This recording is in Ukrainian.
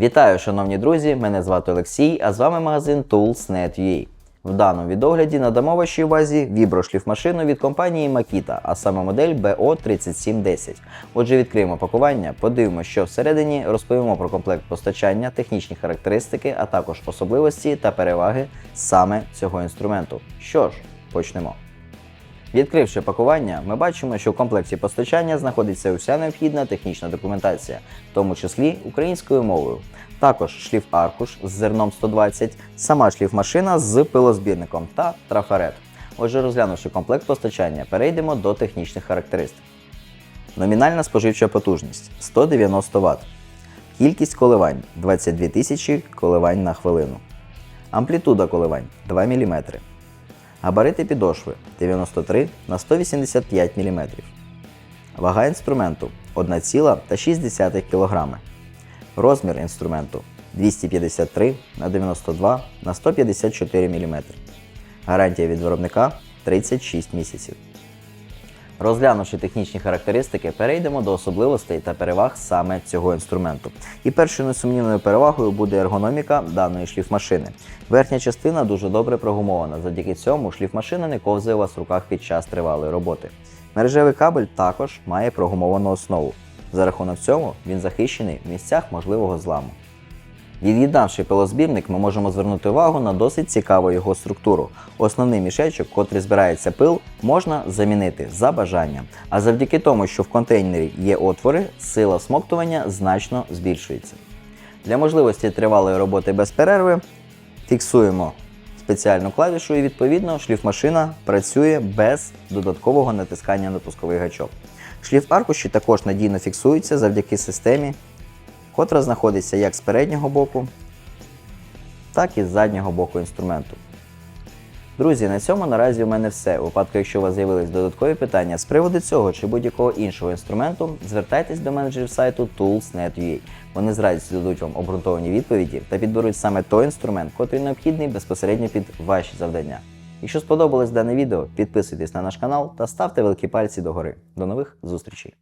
Вітаю, шановні друзі! Мене звати Олексій, а з вами магазин Tools.net.ua. В даному відогляді надамо вашій увазі віброшліфмашину від компанії Makita, а саме модель BO3710. Отже, відкриємо пакування, подивимося, що всередині, розповімо про комплект постачання, технічні характеристики, а також особливості та переваги саме цього інструменту. Що ж, почнемо. Відкривши пакування, ми бачимо, що в комплекті постачання знаходиться уся необхідна технічна документація, в тому числі українською мовою. Також шліф-аркуш з зерном 120, сама шліфмашина з пилозбірником та трафарет. Отже, розглянувши комплект постачання, перейдемо до технічних характеристик. Номінальна споживча потужність 190 Вт. Кількість коливань 22 тисячі коливань на хвилину. Амплітуда коливань 2 мм. Габарити підошви 93 на 185 мм. Вага інструменту 1,6 кг. Розмір інструменту 253 на 92 на 154 мм. Гарантія від виробника 36 місяців. Розглянувши технічні характеристики, перейдемо до особливостей та переваг саме цього інструменту. І першою несумнівною перевагою буде ергономіка даної шліфмашини. Верхня частина дуже добре прогумована. Завдяки цьому шліфмашина не ковзає вас в руках під час тривалої роботи. Мережевий кабель також має прогумовану основу. За рахунок цього він захищений в місцях можливого зламу. Від'єднавши пилозбірник, ми можемо звернути увагу на досить цікаву його структуру. Основний мішечок, котрий збирається пил, можна замінити за бажанням. А завдяки тому, що в контейнері є отвори, сила всмоктування значно збільшується. Для можливості тривалої роботи без перерви фіксуємо спеціальну клавішу і відповідно шліфмашина працює без додаткового натискання на пусковий гачок. Шліф-аркуші також надійно фіксуються завдяки системі котра знаходиться як з переднього боку, так і з заднього боку інструменту. Друзі, на цьому наразі у мене все. У випадку, якщо у вас з'явились додаткові питання з приводу цього чи будь-якого іншого інструменту, звертайтесь до менеджерів сайту Tools.net.ua. Вони з радістю дадуть вам обґрунтовані відповіді та підберуть саме той інструмент, котрий необхідний безпосередньо під ваші завдання. Якщо сподобалось дане відео, підписуйтесь на наш канал та ставте великі пальці догори. До нових зустрічей!